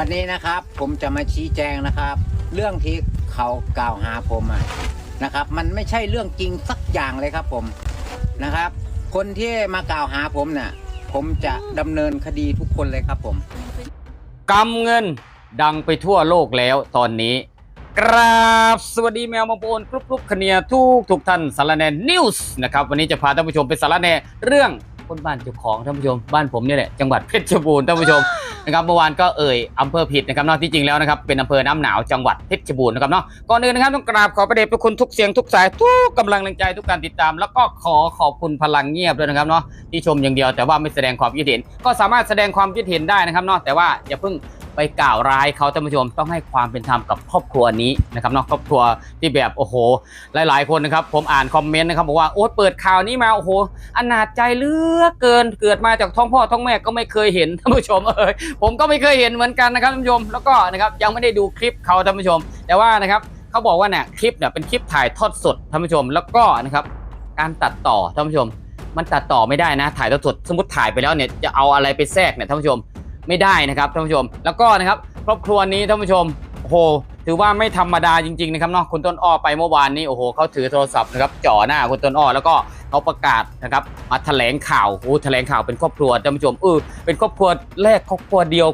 วันนี้นะครับผมจะมาชี้แจงนะครับ เรื่องที่เขากล่าวหาผมอะนะครับ มันไม่ใช่เรื่องจริงสักอย่างเลยครับผมนะครับ คนที่มากล่าวหาผมน่ะผมจะดำเนินคดีทุกคนเลยครับผมกำเงินดังไปทั่วโลกแล้วตอนนี้ กราบสวัสดีแมวมาโปนกรุ๊ปกรุ๊ปคเนียทุกทุกท่านสารแนนิวส์นะครับ วันนี้จะพาท่านผู้ชมไปสารแนเรื่อง คนบ้านเจ้าของท่านผู้ชมบ้านผมเนี่ยแหละจังหวัดเพชรบูรณ์ท่านผู้ชมนะครับเมื่อวานก็เอ่ยอำเภอผิดนะครับเนอกที่จริงแล้วนะครับเป็นอำเภอน้ำหนาวจังหวัดเพชรบูรณ์นะครับเนาะก่อนอื่นนะครับต้องกราบขอประเดชทุกคนทุกเสียงทุกสายทุกกำลังแรงใจทุกการติดตาม แล้วก็ขอขอบคุณพลังเงียบด้วยนะครับเนาะที่ชมอย่างเดียวแต่ว่าไม่แสดงความคิดเห็น ก็สามารถแสดงความคิดเห็นได้นะครับเนาะแต่ว่าอย่าเพิ่ง ไปกล่าวร้ายเขาท่านผู้ชมต้องให้ความเป็นธรรมกับครอบครัวนี้นะครับเนาะครอบครัวที่แบบโอ้โห หลาย ๆ คนนะครับ ผมอ่านคอมเมนต์นะครับบอกว่าโอ๊ยเปิดข่าวนี้มาโอ้โหอนาจใจเลือกเกินเกิดมาจากท้องพ่อท้องแม่ก็ไม่เคยเห็นท่านผู้ชมเออผมก็ไม่เคยเห็นเหมือนกันนะครับท่านผู้ชมแล้วก็นะครับยังไม่ได้ดูคลิปเขาท่านผู้ชม แต่ว่านะครับเขาบอกว่าเนี่ยคลิปเนี่ยเป็นคลิปถ่ายทอดสดท่านผู้ชมแล้วก็นะครับการตัดต่อท่านผู้ชม มันตัดต่อไม่ได้นะ ถ่ายทอดสดสมมติถ่ายไปแล้วเนี่ยจะเอาอะไรไปแทรกเนี่ยท่านผู้ชม ไม่ได้นะครับท่านผู้ชม แล้วก็นะครับครอบครัวนี้ท่านผู้ชมโอ้โหถือว่าไม่ธรรมดาจริงๆนะครับเนาะคุณต้นอ้อไปเมื่อวานนี้โอ้โหเขาถือโทรศัพท์นะครับจ่อหน้าคุณต้นอ้อแล้วก็เขาประกาศนะครับมาแถลงข่าวโอ้แถลงข่าวเป็นครอบครัวท่านผู้ชมเออเป็นครอบครัวแรกครอบครัวเดียว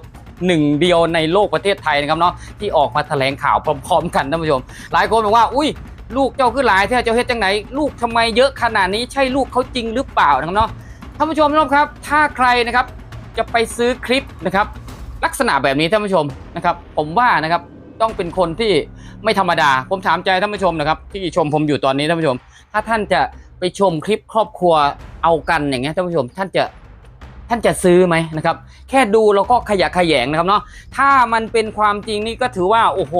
หนึ่งเดียวในโลกประเทศไทยนะครับเนาะที่ออกมาแถลงข่าวพร้อมๆกันท่านผู้ชม หลายคนบอกว่า อุ้ยลูกเจ้าคือหลายแท้เจ้าเฮ็ดจังไหน ลูกทำไมเยอะขนาดนี้ใช่ลูกเขาจริงหรือเปล่านะครับเนาะท่านผู้ชมนะครับ ถ้าใครนะครับ จะไปซื้อคลิปนะครับ ลักษณะแบบนี้ท่านผู้ชมนะครับ ผมว่านะครับต้องเป็นคนที่ไม่ธรรมดา ผมถามใจท่านผู้ชมนะครับ ที่ชมผมอยู่ตอนนี้ท่านผู้ชม ถ้าท่านจะไปชมคลิปครอบครัวเอากันอย่างเงี้ยท่านผู้ชม ท่านจะท่านจะซื้อไหมนะครับ แค่ดูแล้วก็ขยะแขยงนะครับเนาะถ้ามันเป็นความจริงนี่ก็ถือว่าโอ้โห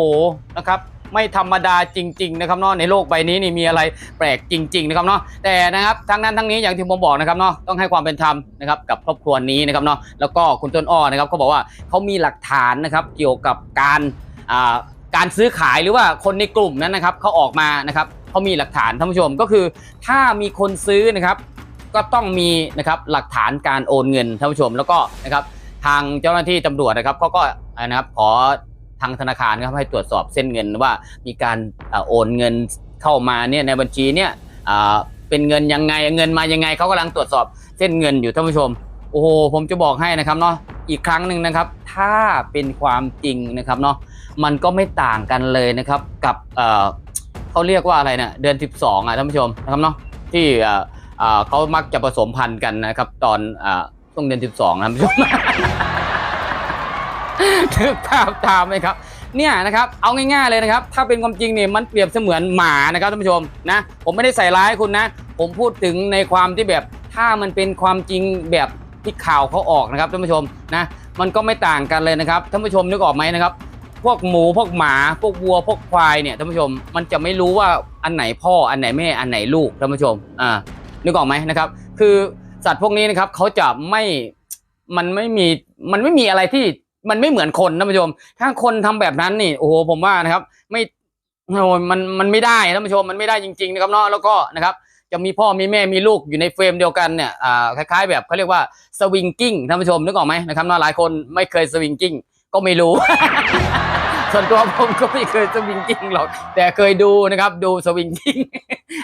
นะครับ ไม่ธรรมดาจริง ๆ นะครับเนาะในโลกใบนี้นี่มีอะไรแปลกจริง ๆ นะครับเนาะแต่นะครับทั้งนั้นทั้งนี้อย่างที่ผมบอกนะครับเนาะต้องให้ความเป็นธรรมนะครับกับครอบครัวนี้นะครับเนาะแล้วก็คุณต้นอ้อนะครับเขาบอกว่าเขามีหลักฐานนะครับเกี่ยวกับการอ่าการซื้อขายหรือว่าคนในกลุ่มนั้นนะครับเขาออกมานะครับเขามีหลักฐานท่านผู้ชมก็คือถ้ามีคนซื้อนะครับก็ต้องมีนะครับหลักฐานการโอนเงินท่านผู้ชมแล้วก็นะครับทางเจ้าหน้าที่ตำรวจนะครับเขาก็นะครับขอ ทางธนาคารครับให้ตรวจสอบเส้นเงินว่ามีการอโอนเงินเข้ามาเนี่ยในบัญชีเนี่ยเป็นเงินยังไงเงินมายังไงเขากำลังตรวจสอบเส้นเงินอยู่ท่านผู้ชมโอ้โหผมจะบอกให้นะครับเนาะอีกครั้งหนึ่งนะครับ ถ้าเป็นความจริงนะครับเนาะมันก็ไม่ต่างกันเลยนะครับกับเเขาเรียกว่าอะไรเนี่ยเดือน 12อะท่านผู้ชมนะครับเนาะที่เอ่ออ่าเขามักจะผสมพันธุ์กันนะครับ ตอนอช่วงเดือน 12นะท่านผู้ชม ถึกภาพตามไหมครับเนี่ยนะครับเอาง่ายๆเลยนะครับถ้าเป็นความจริงเนี่ยมันเปรียบเสมือนหมานะครับท่านผู้ชมนะผมไม่ได้ใส่ร้ายคุณนะ ผมพูดถึงในความที่แบบถ้ามันเป็นความจริงแบบที่ข่าวเขาออกนะครับท่านผู้ชมนะมันก็ไม่ต่างกันเลยนะครับท่านผู้ชมนึกออกไหมนะครับพวกหมูพวกหมาพวกวัวพวกควายเนี่ยท่านผู้ชมมันจะไม่รู้ว่าอันไหนพ่ออันไหนแม่อันไหนลูกท่านผู้ชมอ่านึกออกไหมนะครับ คือสัตว์พวกนี้นะครับเขาจะไม่มันไม่มีมันไม่มีอะไรที่ มันไม่เหมือนคนท่านผู้ชม ถ้าคนทำแบบนั้นนี่โอ้โหผมว่านะครับ ไม่โอ้ยมันมันไม่ได้ท่านผู้ชมมันไม่ได้จริงๆนะครับเนาะแล้วก็นะครับ จะมีพ่อมีแม่มีลูกอยู่ในเฟรมเดียวกันเนี่ยอ่าคล้ายๆ แบบเขาเรียกว่าสวิงกิ้งท่านผู้ชมนึกออกไหมนะครับเนาะหลายคนไม่เคยสวิงกิ้งก็ไม่รู้ ส่วนตัวผมก็ไม่เคยสวิงกิ้งหรอก แต่เคยดูนะครับดูสวิงกิ้ง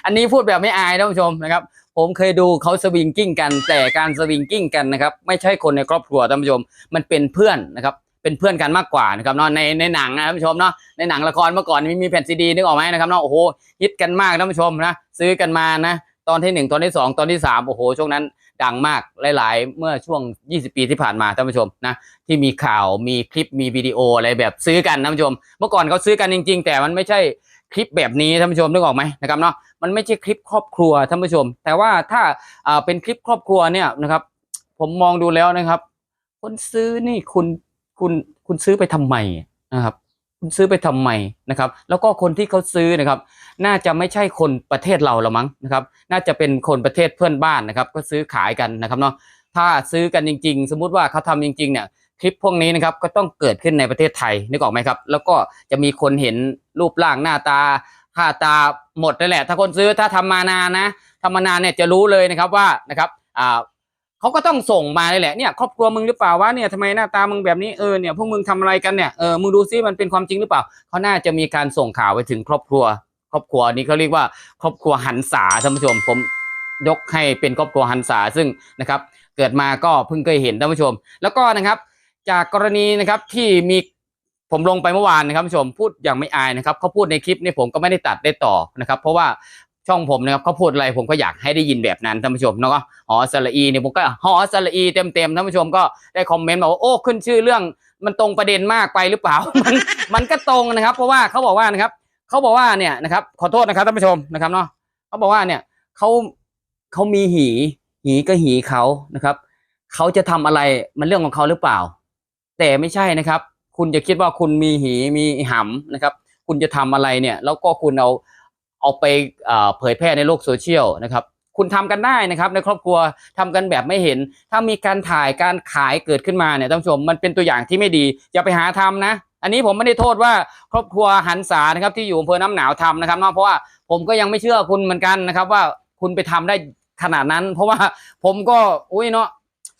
อันนี้พูดแบบไม่อายท่านผู้ชมนะครับ ผมเคยดูเขาสวิงกิ้งกัน แต่การสวิงกิ้งกันนะครับ ไม่ใช่คนในครอบครัวท่านผู้ชม มันเป็นเพื่อนนะครับ เป็นเพื่อนกันมากกว่านะครับเนาะในในหนังนะท่านผู้ชมเนาะในหนังละครเมื่อก่อนมีมีแผ่นซีดีนึกออกไหมนะครับเนาะโอ้โหฮิตกันมากท่านผู้ชมนะซื้อกันมานะตอนที่หนึ่งตอนที่สองตอนที่สามโอ้โห ช่วงนั้น ดังมากหลาย ๆ เมื่อช่วง 20 ปีที่ผ่านมาท่านผู้ชมนะที่มีข่าวมีคลิปมีวิดีโออะไรแบบซื้อกันท่านผู้ชม เมื่อก่อนเขาซื้อกันจริง ๆ แต่มันไม่ใช่คลิปแบบนี้ท่านผู้ชมนึกออกไหมนะครับเนาะมันไม่ใช่คลิปครอบครัวท่านผู้ชม แต่ว่าถ้าอ่าเป็นคลิปครอบครัวเนี่ยนะครับ ผมมองดูแล้วนะครับ คนซื้อนี่คุณคุณคุณซื้อไปทำไมนะครับ คุณซื้อไปทำไมนะครับ แล้วก็คนที่เขาซื้อนะครับ น่าจะไม่ใช่คนประเทศเราละมั้งนะครับ น่าจะเป็นคนประเทศเพื่อนบ้านนะครับ ก็ซื้อขายกันนะครับเนาะถ้าซื้อกันจริง ๆ สมมุติว่าเขาทำจริง ๆ เนี่ยคลิปพวกนี้นะครับก็ต้องเกิดขึ้นในประเทศไทยนึกออกไหมครับ แล้วก็จะมีคนเห็นรูปร่างหน้าตาค่าตาหมดนั่นแหละ ถ้าคนซื้อถ้าทำมานานนะทำมานานเนี่ยจะรู้เลยนะครับว่านะครับอ่า เขาก็ต้องส่งมาเลยแหละเนี่ยครอบครัวมึงหรือเปล่าวะเนี่ยทำไมหน้าตามึงแบบนี้เออเนี่ยพวกมึงทำอะไรกันเนี่ยเออมึงดูซิมันเป็นความจริงหรือเปล่าเขาน่าจะมีการส่งข่าวไปถึงครอบครัว ครอบครัวนี้เขาเรียกว่า ครอบครัวหันษาท่านผู้ชมผมยกให้เป็นครอบครัวหันษาซึ่งนะครับเกิดมาก็เพิ่งเคยเห็นท่านผู้ชม แล้วก็นะครับจากกรณีนะครับที่มีผมลงไปเมื่อวานนะครับผู้ชมพูดอย่างไม่อายนะครับเขาพูดในคลิปนี้ผมก็ไม่ได้ตัดได้ต่อนะครับ เพราะว่า ช่องผมนะครับเขาพูดอะไรผมก็อยากให้ได้ยินแบบนั้นท่านผู้ชมเนาะหอสระอีเนี่ยผมก็หอสระอีเต็มเต็มๆท่านผู้ชมก็ได้คอมเมนต์บอกว่าโอ้ขึ้นชื่อเรื่องมันตรงประเด็นมากไปหรือเปล่า มันมันก็ตรงนะครับ เพราะว่าเขาบอกว่านะครับเขาบอกว่าเนี่ยนะครับ ขอโทษนะครับท่านผู้ชมนะครับเนาะเขาบอกว่าเนี่ยเขาเขามีหี หีก็หีเขานะครับเขาจะทำอะไรมันเรื่องของเขาหรือเปล่า แต่ไม่ใช่นะครับ คุณจะคิดว่าคุณมีหีมีหำนะครับ คุณจะทำอะไรเนี่ย แล้วก็คุณเอา เอาไปเผยแพร่ในโลกโซเชียลนะครับคุณทำกันได้นะครับในครอบครัวทำกันแบบไม่เห็น ถ้ามีการถ่ายการขายเกิดขึ้นมาเนี่ยท่านผู้ชมมันเป็นตัวอย่างที่ไม่ดีอย่าไปหาทำนะ อันนี้ผมไม่ได้โทษว่าครอบครัวหันษานะครับที่อยู่อำเภอน้ำหนาวทำนะครับเนาะเพราะว่าผมก็ยังไม่เชื่อคุณเหมือนกันนะครับ ว่าคุณไปทำได้ขนาดนั้น เพราะว่าผมก็อุ้ยเนาะ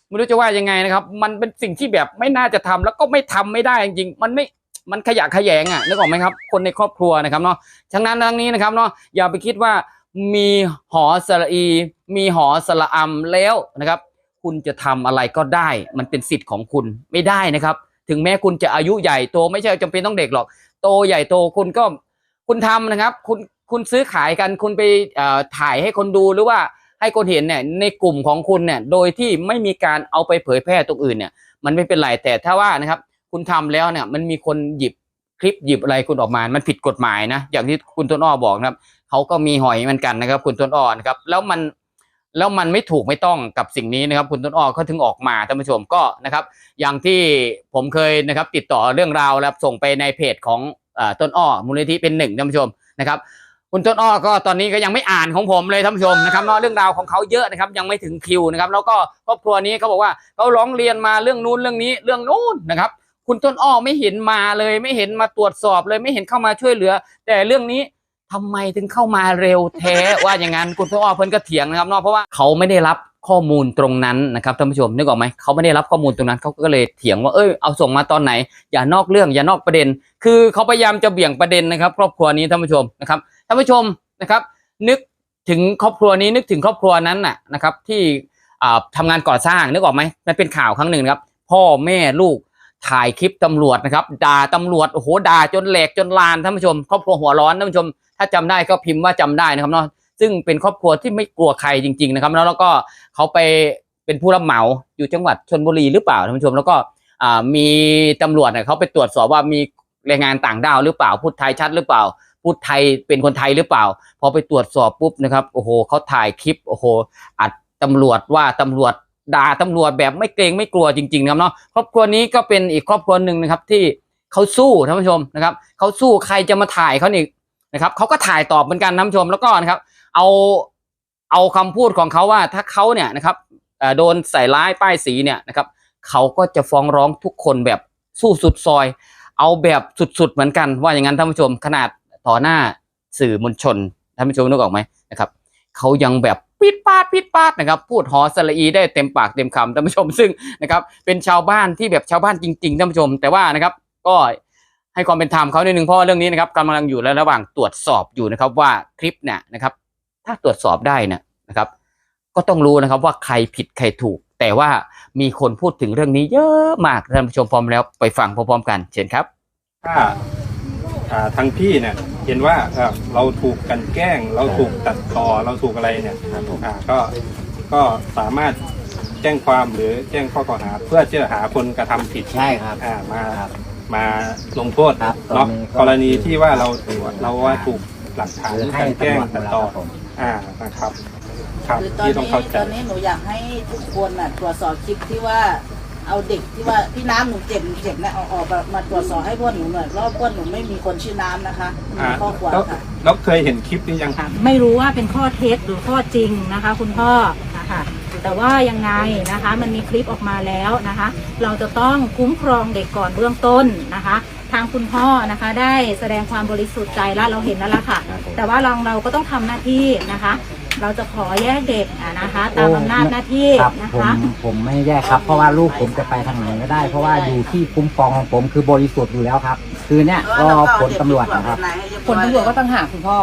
ไม่รู้จะว่ายังไงนะครับ มันเป็นสิ่งที่แบบไม่น่าจะทำแล้วก็ไม่ทำไม่ได้จริงๆมันไม่ มันขยะขยงอะนึกออกไหมครับ คนในครอบครัวนะครับเนาะทั้งนั้นทั้งนี้นะครับเนาะอย่าไปคิดว่ามีหอสระอี มีหอสระอำแล้วนะครับ คุณจะทำอะไรก็ได้ มันเป็นสิทธิ์ของคุณไม่ได้นะครับ ถึงแม้คุณจะอายุใหญ่โตไม่ใช่จำเป็นต้องเด็กหรอก โตใหญ่โตคุณก็คุณทำนะครับ คุณคุณซื้อขายกันคุณไปถ่ายให้คนดูหรือว่าให้คนเห็นเนี่ยในกลุ่มของคุณเนี่ยโดยที่ไม่มีการเอาไปเผยแพร่ตรงอื่นเนี่ยมันไม่เป็นไรแต่ถ้าว่านะครับ คุณทำแล้วเนี่ย มันมีคนหยิบคลิปหยิบอะไรคุณออกมา มันผิดกฎหมายนะ อย่างที่คุณต้นอ้อบอกนะครับ เขาก็มีหอยเหมือนกันนะครับ คุณต้นอ้อนะครับ แล้วมันแล้วมันไม่ถูกไม่ต้องกับสิ่งนี้นะครับ คุณต้นอ้อเขาถึงออกมาท่านผู้ชมก็นะครับ อย่างที่ผมเคยนะครับ ติดต่อเรื่องราวแล้วส่งไปในเพจของอต้นอ้อมูลนิธิเป็นหนึ่งท่านผู้ชมนะครับคุณต้นอ้อก็ตอนนี้ก็ยังไม่อ่านของผมเลยท่านผู้ชมนะครับเนาะเรื่องราวของเขาเยอะนะครับยังไม่ถึงคิวนะครับแล้วก็ครอบครัวนี้เขาบอกว่าเขาร้องเรียนมาเรื่องนู้นเรื่องนี้เรื่องนู้นนะครับ คุณต้นอ้อไม่เห็นมาเลย ไม่เห็นมาตรวจสอบเลยไม่เห็นเข้ามาช่วยเหลือ แต่เรื่องนี้ทำไมถึงเข้ามาเร็วแท้ว่าอย่างนั้นคุณต้นอ้อเพิ่นก็เถียงนะครับเนาะเพราะว่าเขาไม่ได้รับข้อมูลตรงนั้นนะครับท่านผู้ชมนึกออกไหมเขาไม่ได้รับข้อมูลตรงนั้นเขาก็เลยเถียงว่าเอ้ยเอาส่งมาตอนไหน อย่านอกเรื่องอย่านอกประเด็น คือเขาพยายามจะเบี่ยงประเด็นนะครับ ครอบครัวนี้ท่านผู้ชมนะครับท่านผู้ชมนะครับ นึกถึงครอบครัวนี้นึกถึงครอบครัวนั้นน่ะนะครับที่อ่าทำงานก่อสร้างนึกออกไหมมันเป็นข่าวครั้งหนึ่งครับ พ่อแม่ลูก ถ่ายคลิปตำรวจนะครับ ด่าตำรวจโอ้โหด่าจนแหลกจนลานท่านผู้ชม ครอบครัวหัวร้อนท่านผู้ชม ถ้าจำได้ก็พิมพ์ว่าจำได้นะครับเนาะซึ่งเป็นครอบครัวที่ไม่กลัวใครจริง ๆ นะครับแล้วแล้วก็เขาไปเป็นผู้รับเหมาอยู่จังหวัดชนบุรีหรือเปล่าท่านผู้ชม แล้วก็มีตำรวจเนี่ยเขาไปตรวจสอบว่ามีแรงงานต่างด้าวหรือเปล่าพูดไทยชัดหรือเปล่าพูดไทยเป็นคนไทยหรือเปล่า พอไปตรวจสอบปุ๊บนะครับโอ้โหเขาถ่ายคลิปโอ้โหอัดตำรวจว่าตำรวจ ด่าตำรวจแบบไม่เกรงไม่กลัวจริงๆนะครับเนาะครอบครัวนี้ก็เป็นอีกครอบครัวหนึ่งนะครับที่เขาสู้ท่านผู้ชมนะครับเขาสู้ใครจะมาถ่ายเขาอีกนะครับเขาก็ถ่ายตอบเหมือนกันท่านผู้ชมแล้วก็นะครับเอาเอาคำพูดของเขาว่าถ้าเขาเนี่ยนะครับโดนใส่ร้ายป้ายสีเนี่ยนะครับเขาก็จะฟ้องร้องทุกคนแบบสู้สุดซอย เอาแบบสุดๆเหมือนกัน ว่าอย่างนั้นท่านผู้ชมขนาดต่อหน้าสื่อมวลชนท่านผู้ชมนึกออกไหมนะครับเขายังแบบ ปิดปาดปิดปาดนะครับพูดหอสระอีได้เต็มปากเต็มคำท่านผู้ชมซึ่งนะครับเป็นชาวบ้านที่แบบชาวบ้านจริงๆท่านผู้ชม แต่ว่านะครับก็ให้ความเป็นธรรมเขาในหนึ่งเพราะว่าเรื่องนี้นะครับกำลังอยู่ในระหว่างตรวจสอบอยู่นะครับว่าคลิปเนี่ยนะครับ ถ้าตรวจสอบได้นี่ยนะครับ ก็ต้องรู้นะครับว่าใครผิดใครถูก แต่ว่ามีคนพูดถึงเรื่องนี้เยอะมากท่านผู้ชมพร้อมแล้วไปฟังพร้อมๆกันเชิญครับถ้าทางพี่เนี่ย เห็นว่าเอ่อเราถูกกลันแกล้ง เราถูกตัดต่อเราถูกอะไรเนี่ยอ่าก็ก็สามารถแจ้งความหรือแจ้งข้อกล่าวหา เพื่อจะหาคนกระทำผิดใช่ครับ อ่ามาครับมาลงโทษครับเนาะตอนนี้ก็กรณีที่ว่าเราเราว่าถูกหลักฐานหรือให้กลันแกล้งตำรวจตัดต่อครับผม อ่านะครับ ครับคือตอนที่ต้องนี้เข้าใจ ตอนนี้หนูอยากให้ทุกคนน่ะตรวจสอบคลิปที่ว่า เอาเด็กที่ว่าพี่น้ำหนูเจ็บหนูเจ็บเนี่ยเอาออกมามาตรวจสอบให้พวกหนูหน่อยเพราะว่าพวกหนูไม่มีคนชื่อน้ำนะคะมีอ่าครอบครัวแล้วค่ะ แล้วเคยเห็นคลิปนี้ยัง ค่ะไม่รู้ว่าเป็นข้อเท็จหรือข้อจริงนะคะ คุณพ่อนะคะแต่ว่ายังไงนะคะ มันมีคลิปออกมาแล้วนะคะ เราจะต้องคุ้มครองเด็กก่อนเบื้องต้นนะคะ ทางคุณพ่อนะคะ ได้แสดงความบริสุทธิ์ใจแล้วเราเห็นแล้วล่ะค่ะ แต่ว่าเราเราก็ต้องทำหน้าที่นะคะ เราจะขอแยกเด็กอะนะคะตามอำนาจหน้าที่ครับนะผมคะ ผมไม่แยกครับ เพราะว่าลูกผมจะไปทางไหนก็ได้ เพราะว่าอยู่ที่คุ้มครองของผมคือบริสุทธิ์อยู่แล้วครับ คือเนี่ยรอผลตำรวจนะครับ ผลตำรวจก็ตั้งหากคุณพ่อ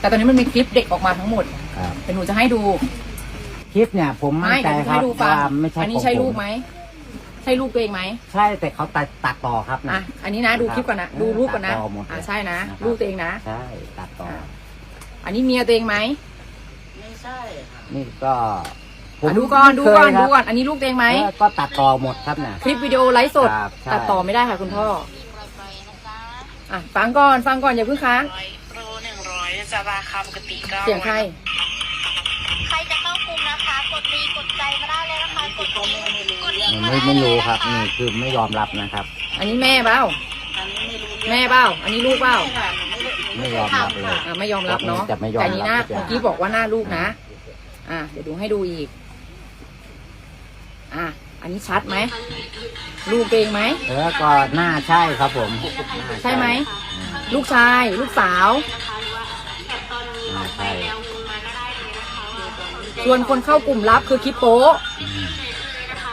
แต่ตอนนี้มันมีคลิปเด็กออกมาทั้งหมดครับ แต่หนูจะให้ดูคลิปเนี่ยผมมั่นไม่ใจเดี๋ยวหนูจะครัให้บดูฟังว่าไม่ใช่อันนี้ของใช่ผลูกไหมใช่ลูกตัวเองไหมใช่แต่เขาตัดตัดต่อครับนะ อะอันนี้นะดูคลิปก่อนนะดูรูปก่อนนะตัดต่อหมดเลยอะใช่นะนะครับ ลูกตัวเองนะ ใช่ตัดต่ออะอันนี้เมียตัวเองไหมไม่ ใช่นี่ก็อะดูก่อนดูก่อนเคยคดูรับก่อนอันนี้ลูกตัวเองไหม เออก็ตัดต่อหมดครับเนี่ยคลิปวิดีโอไลฟ์สด ครับใช่ ตัดต่อไม่ได้ค่ะคุณพ่ออะฟังก่อนฟังก่อนอย่าเพิ่งค้างร้อยโปรหนึ่งร้อยจะราคาปกติก็เสียงใครใครจะเข้ากลุ่มนะคะ กดรีกดใจมาได้เลยนะคะ กดลิงก์กดลิงก์มาไม่ได้ไม่เลยรู้นะคคะรับนี่คือไม่ยอมรับนะครับ อันนี้แม่เปล่าอันนี้ไม่รู้เรื่องแม่เปล่าอันนี้ลูกเปล่า ค่ะหนู ไม่ได้หนูไม่ไม่ยได้อมรับทำเลยค่ะอะไม่ยอมรับเนาะจะไม่ยอมรับ แต่อันนี้หน้าทุกอย่างเมื่อกี้บอกว่าหน้าลูกนะ อะเดี๋ยวดูให้ดูอีก อะอันนี้ชัดไหมลูกตัวเองไหมเออก็น่าใช่ครับผมน่าใช่ไหมอืมลูกชาย ลูกสาวน่าใช่ส่วนคนเข้ากลุ่มลับคือคลิปโป๊ะอืม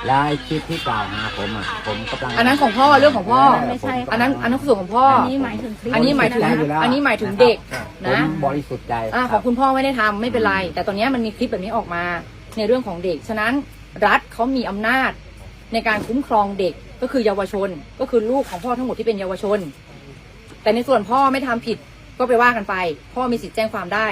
แล้วไอ้คลิปที่กล่าวหาผมอะผมกำลังอันนั้นของพ่อเรื่องของพ่อ ไม่ใช่ อันนั้นอันนั้นส่วนของพ่ออัอันนี้หมายถึงคลิปอันนี้หมายถึงบริสุทธิ์ใจอยู่แล้วอันนี้หมายถึงเด็กผนะมบริสุทธิ์ใจอ่าของคุณพ่อไม่ได้ทำไม่เป็นไร แต่ตอนนี้มันมีคลิปแบบนี้ออกมาในเรื่องของเด็ก ฉะนั้นรัฐเขามีอำนาจในการคุ้มครองเด็กก็คือเยาวชน ก็คือลูกของพ่อทั้งหมดที่เป็นเยาวชน แต่ในส่วนพ่อไม่ทำผิดก็ไปว่ากันไป พ่อมีสิทธิ์แจ้งความได้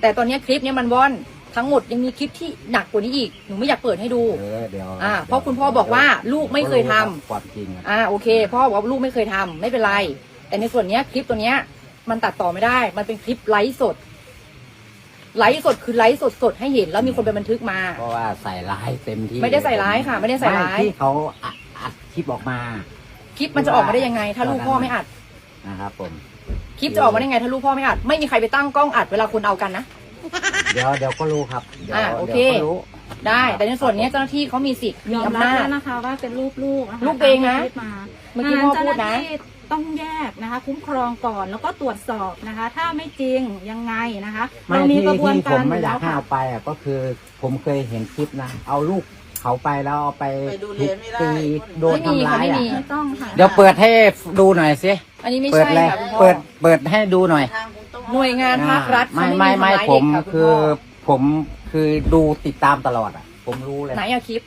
แต่ตอนนี้คลิปเนี้ยมันว่อน ทั้งหมดยังมีคลิปที่หนักกว่านี้อีก หนูไม่อยากเปิดให้ดู เออเดี๋ยวอ่าเพราะคุณพ่อบอกว่าลูกไม่เคยทำ ความจริงอะอ่าโอเคพ่อบอกว่าลูกไม่เคยทำไม่เป็นไร แต่ในส่วนเนี้ยคลิปตัวเนี้ย มันตัดต่อไม่ได้ มันเป็นคลิปไลฟ์สด ไลฟ์สดคือไลฟ์สดสดๆให้เห็น แล้วมีคนไปบันทึกมา เพราะว่าใส่ร้ายเต็มที่ไม่ได้ใส่ร้ายค่ะไม่ได้ใส่ร้ายไม่ที่เขาอัดอัดคลิปออกมาคลิปมันจะออกมาได้ยังไง ถ้าลูกพ่อไม่อัด นะครับผม คลิปจะออกมาได้ยังไง ถ้าลูกพ่อไม่อัด ไม่มีใครไปตั้งกล้องอัดเวลาคนเอากันนะ เดี๋ยวเดี๋ยวก็รู้ครับเดี๋ยวอ่าโอเค ดี๋ยวก็รู้ได้ แต่ในส่วนเนี้ยเจ้าหน้าที่เขามีสิทธิ์ยมีอมอำรับนาจ แล้วนะคะว่าเป็นลูกลูกนะคะลูกตัวเองนะตามที่คลิปมาเมื่อกี้พ่อพูดนะเจ้าหาที่ต้องแยกนะคะ คุ้มครองก่อนแล้วก็ตรวจสอบนะคะ ถ้าไม่จริงยังไงนะคะไม่เรามีที่กระบวนที่ผการมไม่อยากแล้วให้ค่ะเอาไปอะก็คือผมเคยเห็นคลิปนะ เอาลูกเขาไปแล้วเอาไปไปดูเรียนไม่ได้ ตีโดนไม่มีทำร้ายค่ะไม่มีอะไม่ต้องค่ะเดี๋ยวเปิดให้ดูหน่อยสิอันนี้ไม่เปิดใช่เลยค่ะคุณพ่อเปิดเปิดให้ดูหน่อย ทางคุณต้อง หน่วยงานภาครัฐเขาไม่ไม่ไม่มีไม่ทำร้ายผเด็กมค่ะคุณคือพ่อผมคือดูติดตามตลอดอะ ผมรู้เลยไหนอะคลิป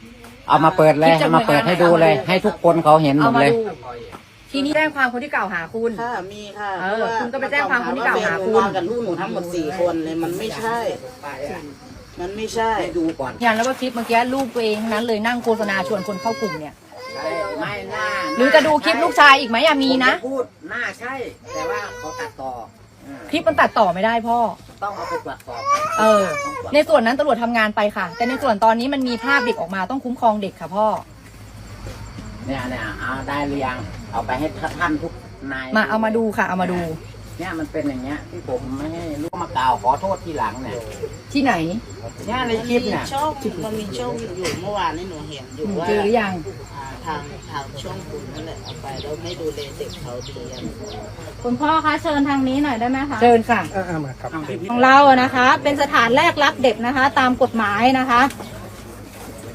เอามาเปิดเลยคลิปจากเอามาเปิดให้ดูเลยหน่วยงานไหนให้ทุกคนเขาเห็นหมเอาดมาเลยดูทีนี้แจ้งความคนที่กล่าวหาคุณ ค่ะมีค่ะเออพราะว่าคุณก็ไปแจ้งความคนที่กล่าวหาคุณนอนกับลูกหนูทั้งหมดสี่คนเลยมันไม่ใช่ มันไม่ใช่ดูก่อนยันแล้วก็คลิปเมื่อกี้ลูกตัวเองทั้งนั้นเลยนั่งโฆษณาชวนคนเข้ากลุ่มเนี่ยไม่น่าหรือจะดูคลิปลูกชายอีกไหมอะมีนะพูดน่าใช่ แต่ว่าเขาตัดต่ออ่า คลิปมันตัดต่อไม่ได้พ่อ ต้องเอาไปตรวจสอบเออ ในส่วนนั้นตำรวจทำงานไปค่ะ แต่ในส่วนตอนนี้มันมีภาพเด็กออกมาต้องคุ้มครองเด็กค่ะพ่อ เนี่ยเนี่ยเอาได้หรือยังเอาไปให้ท่านทุกนายมาเอามาดูค่ะ เอามาดู เนี่ยมันเป็นอย่างเงี้ยที่ผมไม่ให้ลูกมากล่าวขอโทษทีหลังเนี่ยที่ไหน เนี่ยในคลิปเนี่ยช่องมันมีช่องอยู่เมื่อวานนี้หนูเห็นอยู่หนูว่า เจอหรือยัง อ่า ทางทางช่องคุณนั่นแหละเอาไปแล้วไม่ดูแลเด็กเขาดีอะคุณพ่อคะเชิญทางนี้หน่อยได้ไหมคะ เชิญค่ะของเราอะนะคะ เป็นสถานแรกรับเด็กนะคะ ตามกฎหมายนะคะ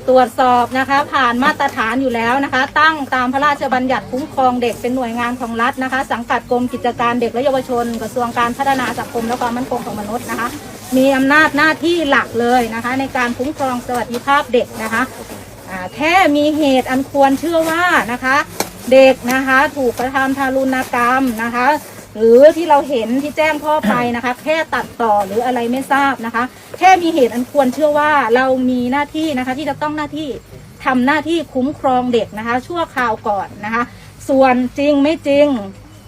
ตรวจสอบนะคะ ผ่านมาตรฐานอยู่แล้วนะคะ ตั้งตามพระราชบัญญัติคุ้มครองเด็กเป็นหน่วยงานของรัฐนะคะ สังกัดกรมกิจการเด็กและเยาวชน กระทรวงการพัฒนาสังคมและความมั่นคงของมนุษย์นะคะ มีอำนาจหน้าที่หลักเลยนะคะ ในการคุ้มครองสวัสดิภาพเด็กนะคะอ่า แค่มีเหตุอันควรเชื่อว่านะคะ เด็กนะคะถูกกระทำทารุณกรรมนะคะ หรือที่เราเห็นที่แจ้งพ่อไปนะคะ แค่ตัดต่อหรืออะไรไม่ทราบนะคะ แค่มีเหตุอันควรเชื่อว่าเรามีหน้าที่นะคะ ที่จะต้องหน้าที่ทำหน้าที่คุ้มครองเด็กนะคะ ชั่วคราวก่อนนะคะ ส่วนจริงไม่จริง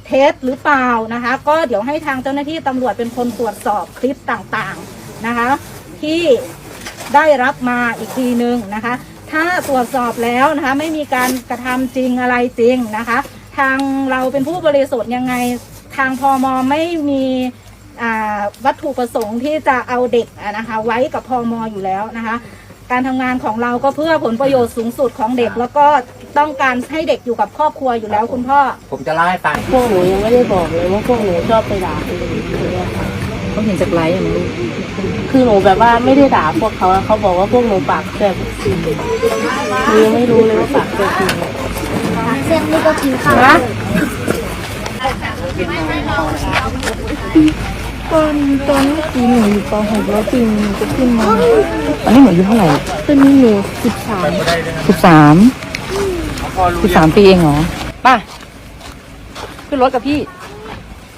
เท็จหรือเปล่านะคะ ก็เดี๋ยวให้ทางเจ้าหน้าที่ตำรวจเป็นคนตรวจสอบคลิปต่างๆนะคะ ที่ได้รับมาอีกทีหนึ่งนะคะ ถ้าตรวจสอบแล้วนะคะไม่มีการกระทำจริงอะไรจริงนะคะ ทางเราเป็นผู้บริสุทธิ์ยังไงทางพมไม่มีอ่าวัตถุประสงค์ที่จะเอาเด็กอะนะคะไว้กับพมอยู่แล้วนะคะการทำงานของเราก็เพื่อผลประโยชน์สูงสุดของเด็ก แล้วก็ต้องการให้เด็กอยู่กับครอบครัวอยู่แล้วคุณพ่อ ผมจะเล่าให้ฟังพวกหนูยังไม่ได้บอกเลยว่าพวกหนูชอบไปด่าคนอื่นเลยอะค่ะค เขาเห็นจากไลฟ์อะมันลูกคือหนูแบบว่าไม่ได้ด่าพวกเขาอะเขาบอกว่าพวกหนูปากแสบหนูยังไม่รู้เลยว่าปากแสบจริงเส้นนี่ก็กินข้าวนะตอนตอนเมื่อกี้หนูอยู่ป .6 แล้วปีนึงจะขึ้นมาตอนนี้หนูอายุเท่าไหร่ตอนนี้หนูสิบสามสิบสามสิบสามปีเองเหรอป่ะ ขึ้นรถกับพี่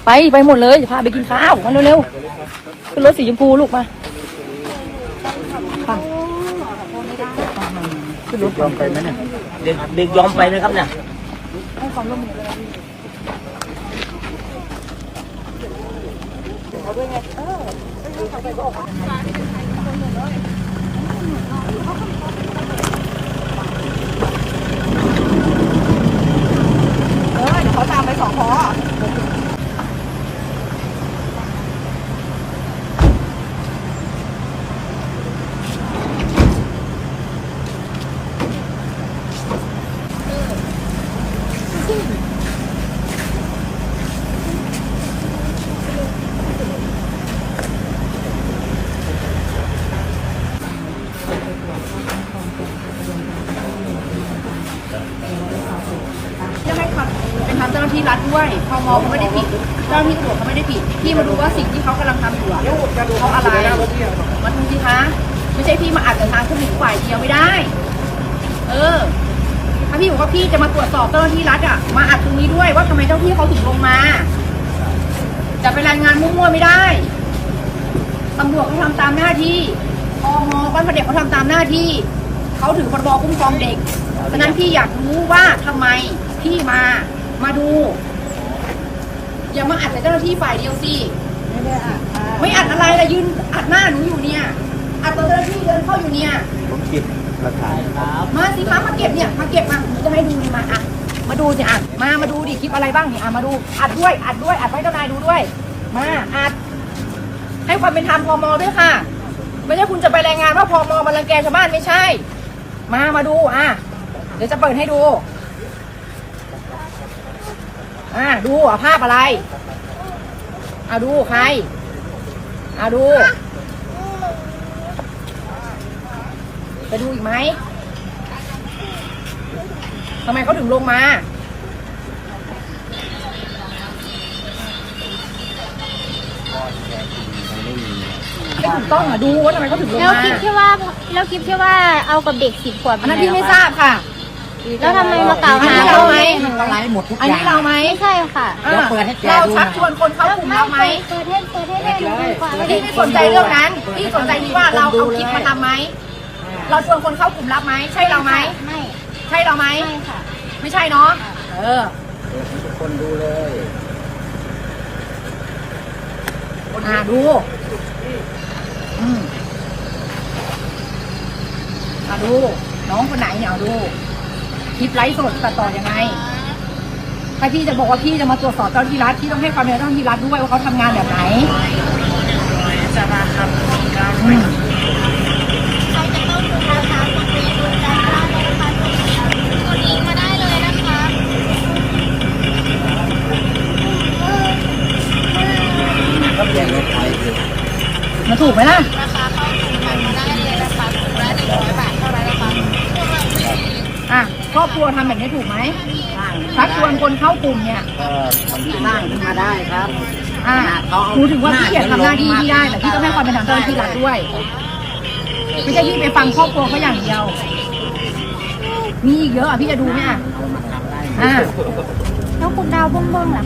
ไปไปหมดเลยพาไปกินข้าวมาเร็วๆขึ้นรถสีชมพูลูกมาป่ะขึ้นรถยอมไปไหมเนี่ยเด็กเด็กยอมไปนะครับเนี่ยเออเดี๋ยวเขาตามไปสองพอจะให้ความเป็นธรรมเจ้าหน้า ที่รัฐด้วยพมเขาไม่ได้ผิดเจ้าหน้าที่ตำรวจเขาไม่ได้ผิดพี่มาดูว่าสิ่งที่เขากำลังทำอยู่อะเขาอะไรมาดูสิคะไม่ใช่พี่มาอัดแต่ทางผู้หญิงฝ่ายเดียวไม่ได้ เออ ถ้าพี่บอกว่าพี่จะมาตรวจสอบเจ้าหน้าที่รัฐอะมาอัดตรงนี้ด้วยว่าทำไมเจ้าหน้าที่เขาถึงลงมาจะไปรายงานมั่วๆไม่ได้ตำรวจเขาทำตามหน้าที่พมบ้านพระเด็กเขาทำตามหน้าที่ เขาถือพรบคุ้มครองเด็ก ฉะนั้นพี่อยากรู้ว่าทำไมพี่มา มาดู อย่ามาอัดแต่เจ้าหน้าที่ฝ่ายเดียวสิ ไม่ได้อะค่ะไม่อัดอะไรละยืนอัดหน้าหนูอยู่เนี่ย อัดตอนเจ้าหน้าที่เดินเข้าอยู่เนี่ย ผมเก็บหลักฐานครับมาสิคะมาเก็บเนี่ย มาเก็บมาหนูจะให้ดูนี่มาอะ มาดูสิอะ มา มาดูดิคลิปอะไรบ้างนี่อะมาดู อัดด้วย อัดด้วย อัดไว้เจ้านายดูด้วย มา อัด ให้ความเป็นธรรมพมด้วยค่ะ ไม่ใช่คุณจะไปรายงานว่าพมมันรังแกชาวบ้านไม่ใช่ มา มาดูอะ เดี๋ยวจะเปิดให้ดู อะดูอะภาพอะไรอะดูใครอะดูไปดูอีกไหมทำไมเขาถึงลงมา ไม่ถูกต้องอะดูว่าทำไมเขาถึงลงแล้วมาคลิปที่ว่าแล้วคลิปที่ว่าเอากับเด็กสิบขวบอันนั้นพี่ไม่ทราบค่ะ แล้วทำไมมากล่าวอันหานี้เราไหมก็ไลฟ์หมดทุกอันอย่านี้งเราไหมไม่ใช่ค่ะอะเดี๋ยวเปิดให้แกเราดูชักนะชวนคนเข้ากลุ่มเราไหมเปิดให้เปิดให้ได้ดูดีกว่าพี่ไม่สนใจเรื่องนั้นพี่สนใจที่ว่าเราเอาคลิปมาทำไหมเราชวนคนเข้ากลุ่มรับไหมใช่เราไหมไม่ใช่เราไหมไม่ค่ะ ไม่ใช่เนาะเออคนดูเลยอ่าดูอืมอ่าดู น้องคนไหนเนี่ยเอาดูค ลิปไลฟ์สดตัดต่อยังไงถ้าพี่จะบอกว่าพี่จะมาตรวจสอบเจ้าที่รัฐพี่ต้องให้ความเป็นเจ้าที่รัฐด้วยว่าเขาทำงานแบบไหนจะมาทำใครจะเข้าคุมนะคะกดรีดูใจได้เลยนะคะกดลิงก์มาได้เลยนะคะก็เปลี่ยนเงินไทยสิมันถูกไหมล่ะ ครอบครัวทำแบบนี้ถูกไหมชักชวนคนเข้ากลุ่มเนี่ยก็ทำสร้างขึ้นมาได้ครับ อ่าเขาเอาหนูถึงว่าพี่เกียรติทำหน้าที่ที่ได้แต่พี่ต้องให้ความเป็นธรรมเจ้าหน้าที่รัฐด้วย ไม่ใช่พี่ไปฟังครอบครัวเขาอย่างเดียว มีอีกเยอะอะพี่จะดูไหมอะ อ่า แล้วคุณดาวเบื้องๆล่ะ